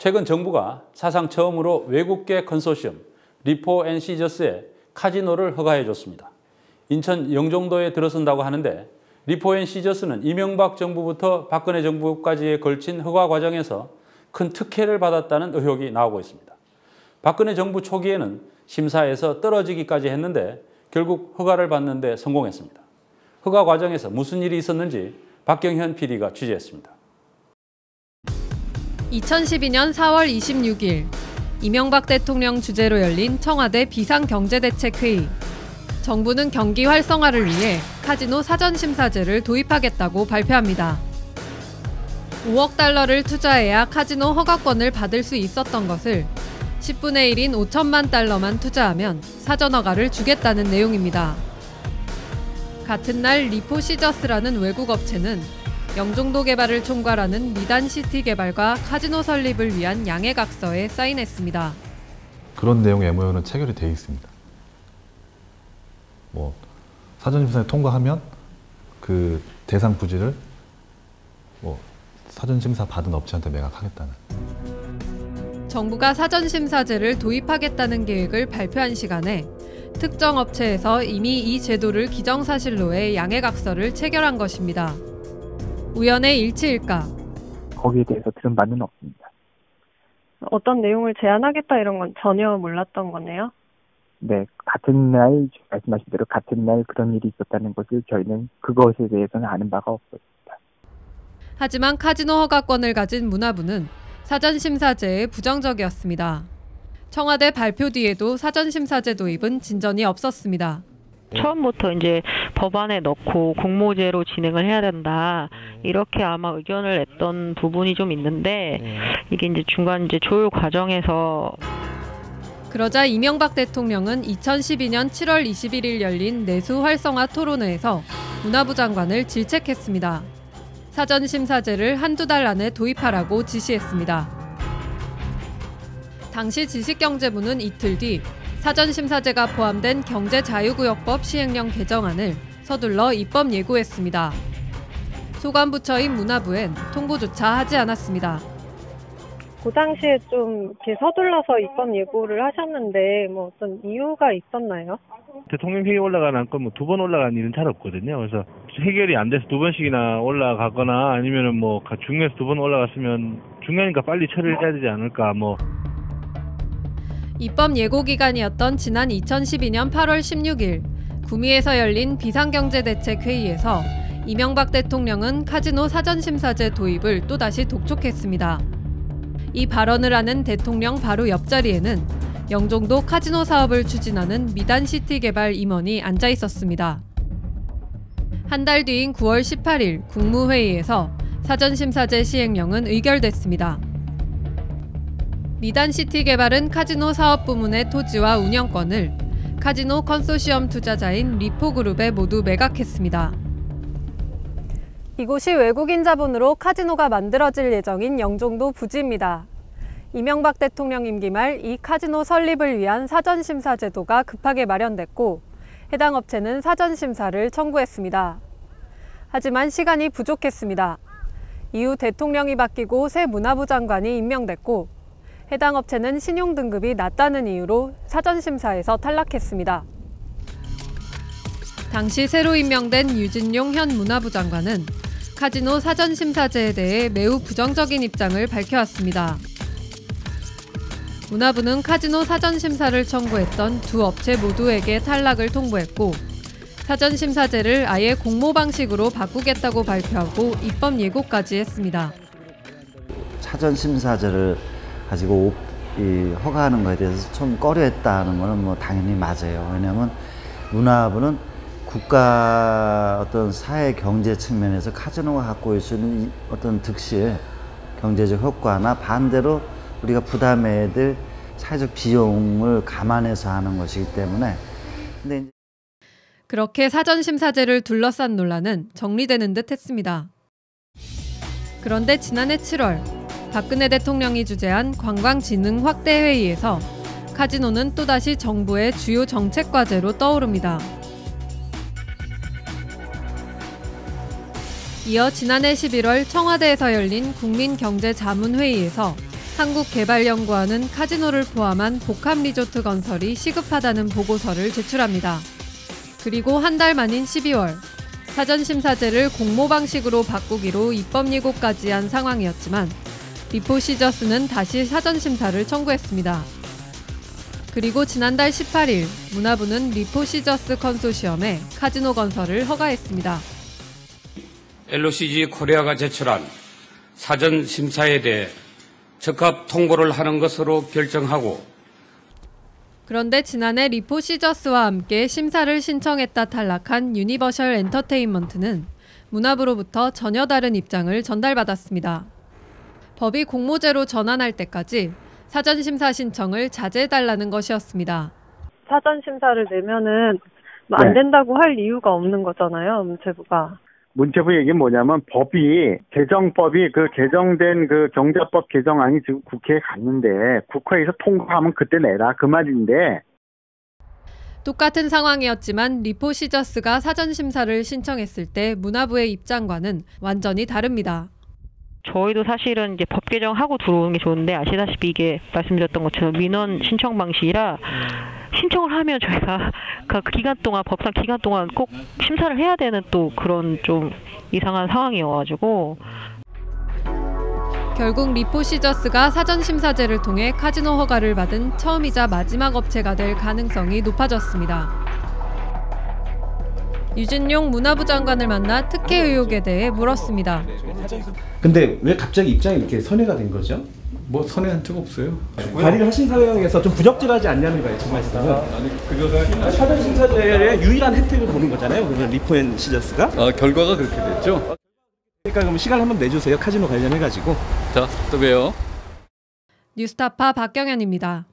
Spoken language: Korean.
최근 정부가 사상 처음으로 외국계 컨소시엄 리포 앤 시저스에 카지노를 허가해 줬습니다. 인천 영종도에 들어선다고 하는데 리포 앤 시저스는 이명박 정부부터 박근혜 정부까지에 걸친 허가 과정에서 큰 특혜를 받았다는 의혹이 나오고 있습니다. 박근혜 정부 초기에는 심사에서 떨어지기까지 했는데 결국 허가를 받는데 성공했습니다. 허가 과정에서 무슨 일이 있었는지 박경현 PD가 취재했습니다. 2012년 4월 26일 이명박 대통령 주재로 열린 청와대 비상경제대책회의. 정부는 경기 활성화를 위해 카지노 사전심사제를 도입하겠다고 발표합니다. 5억 달러를 투자해야 카지노 허가권을 받을 수 있었던 것을 10분의 1인 5천만 달러만 투자하면 사전 허가를 주겠다는 내용입니다. 같은 날 리포시저스라는 외국 업체는 영종도 개발을 총괄하는 미단시티 개발과 카지노 설립을 위한 양해각서에 사인했습니다. 그런 내용의 MOU는 체결이 되어 있습니다. 뭐 사전심사에 통과하면 그 대상 부지를 뭐 사전심사 받은 업체한테 매각하겠다는. 정부가 사전심사제를 도입하겠다는 계획을 발표한 시간에 특정 업체에서 이미 이 제도를 기정사실로의 양해각서를 체결한 것입니다. 우연의 일치일까? 거기에 대해서 들은 바는 없습니다. 어떤 내용을 제안하겠다 이런 건 전혀 몰랐던 거네요. 네, 같은 날 말씀하신 대로 같은 날 그런 일이 있었다는 것을 저희는 그것에 대해서는 아는 바가 없었습니다. 하지만 카지노 허가권을 가진 문화부는 사전심사제에 부정적이었습니다. 청와대 발표 뒤에도 사전심사제 도입은 진전이 없었습니다. 처음부터 이제 법안에 넣고 공모제로 진행을 해야 된다 이렇게 아마 의견을 냈던 부분이 좀 있는데 이게 이제 중간 이제 조율 과정에서 그러자 이명박 대통령은 2012년 7월 21일 열린 내수 활성화 토론회에서 문화부 장관을 질책했습니다. 사전 심사제를 한두 달 안에 도입하라고 지시했습니다. 당시 지식경제부는 이틀 뒤 사전심사제가 포함된 경제자유구역법 시행령 개정안을 서둘러 입법 예고했습니다. 소관부처인 문화부엔 통보조차 하지 않았습니다. 그 당시에 좀 이렇게 서둘러서 입법 예고를 하셨는데 뭐 어떤 이유가 있었나요? 대통령 회의 올라간 안건 뭐 두 번 올라간 일은 잘 없거든요. 그래서 해결이 안 돼서 두 번씩이나 올라가거나 아니면은 뭐 중요해서 두 번 올라갔으면 중요하니까 빨리 처리를 해야 되지 않을까 뭐 입법 예고 기간이었던 지난 2012년 8월 16일 구미에서 열린 비상경제대책회의에서 이명박 대통령은 카지노 사전심사제 도입을 또다시 독촉했습니다. 이 발언을 하는 대통령 바로 옆자리에는 영종도 카지노 사업을 추진하는 미단시티 개발 임원이 앉아 있었습니다. 한 달 뒤인 9월 18일 국무회의에서 사전심사제 시행령은 의결됐습니다. 미단시티 개발은 카지노 사업 부문의 토지와 운영권을 카지노 컨소시엄 투자자인 리포그룹에 모두 매각했습니다. 이곳이 외국인 자본으로 카지노가 만들어질 예정인 영종도 부지입니다. 이명박 대통령 임기 말 이 카지노 설립을 위한 사전심사 제도가 급하게 마련됐고 해당 업체는 사전심사를 청구했습니다. 하지만 시간이 부족했습니다. 이후 대통령이 바뀌고 새 문화부 장관이 임명됐고 해당 업체는 신용 등급이 낮다는 이유로 사전심사에서 탈락했습니다. 당시 새로 임명된 유진용 현 문화부 장관은 카지노 사전심사제에 대해 매우 부정적인 입장을 밝혀왔습니다. 문화부는 카지노 사전심사를 청구했던 두 업체 모두에게 탈락을 통보했고 사전심사제를 아예 공모 방식으로 바꾸겠다고 발표하고 입법 예고까지 했습니다. 사전심사제를 가지고 이 허가하는 것에 대해서 좀 꺼려했다는 것은 뭐 당연히 맞아요. 왜냐하면 문화부는 국가 어떤 사회 경제 측면에서 카지노가 갖고 있는 어떤 득실, 경제적 효과나 반대로 우리가 부담해야 될 사회적 비용을 감안해서 하는 것이기 때문에 근데 그렇게 사전 심사제를 둘러싼 논란은 정리되는 듯 했습니다. 그런데 지난해 7월 박근혜 대통령이 주재한 관광진흥 확대 회의에서 카지노는 또다시 정부의 주요 정책 과제로 떠오릅니다. 이어 지난해 11월 청와대에서 열린 국민경제자문회의에서 한국개발연구원은 카지노를 포함한 복합 리조트 건설이 시급하다는 보고서를 제출합니다. 그리고 한 달 만인 12월 사전심사제를 공모 방식으로 바꾸기로 입법 예고까지 한 상황이었지만 리포시저스는 다시 사전 심사를 청구했습니다. 그리고 지난달 18일 문화부는 리포 시저스 컨소시엄에 카지노 건설을 허가했습니다. LOCG 코리아가 제출한 사전 심사에 대해 적합 통보를 하는 것으로 결정하고 그런데 지난해 리포 시저스와 함께 심사를 신청했다 탈락한 유니버셜 엔터테인먼트는 문화부로부터 전혀 다른 입장을 전달받았습니다. 법이 공모제로 전환할 때까지 사전 심사 신청을 자제해달라는 것이었습니다. 사전 심사를 내면은 뭐안 네. 된다고 할 이유가 없는 거잖아요, 문체부가. 문체부 얘기는 뭐냐면 법이 개정법이 그 개정된 그 경제법 개정안이 지금 국회에 갔는데 국회에서 통과하면 그때 내라 그 말인데 똑같은 상황이었지만 리포시저스가 사전 심사를 신청했을 때 문화부의 입장과는 완전히 다릅니다. 저희도 사실은 이제 법 개정하고 들어오는 게 좋은데 아시다시피 이게 말씀드렸던 것처럼 민원 신청 방식이라 신청을 하면 저희가 그 기간 동안 법상 기간 동안 꼭 심사를 해야 되는 또 그런 좀 이상한 상황이어가지고 결국 리포시저스가 사전 심사제를 통해 카지노 허가를 받은 처음이자 마지막 업체가 될 가능성이 높아졌습니다. 유진용 문화부 장관을 만나 특혜 의혹에 대해 물었습니다. 근데 왜 갑자기 입장이 이렇게 선회가 된 거죠? 뭐 선회한 적 없어요. 발의를 하신 상황에서 좀 부적절하지 않냐는 거예요, 그 말씀은. 아니 그거가 사전 심사제의 유일한 혜택을 보는 거잖아요, 그러면 리포앤 시저스가. 아, 결과가 그렇게 됐죠. 그러니까 그럼 시간 한번 내주세요, 카지노 관련해가지고. 자, 또 봬요. 뉴스타파 박경현입니다.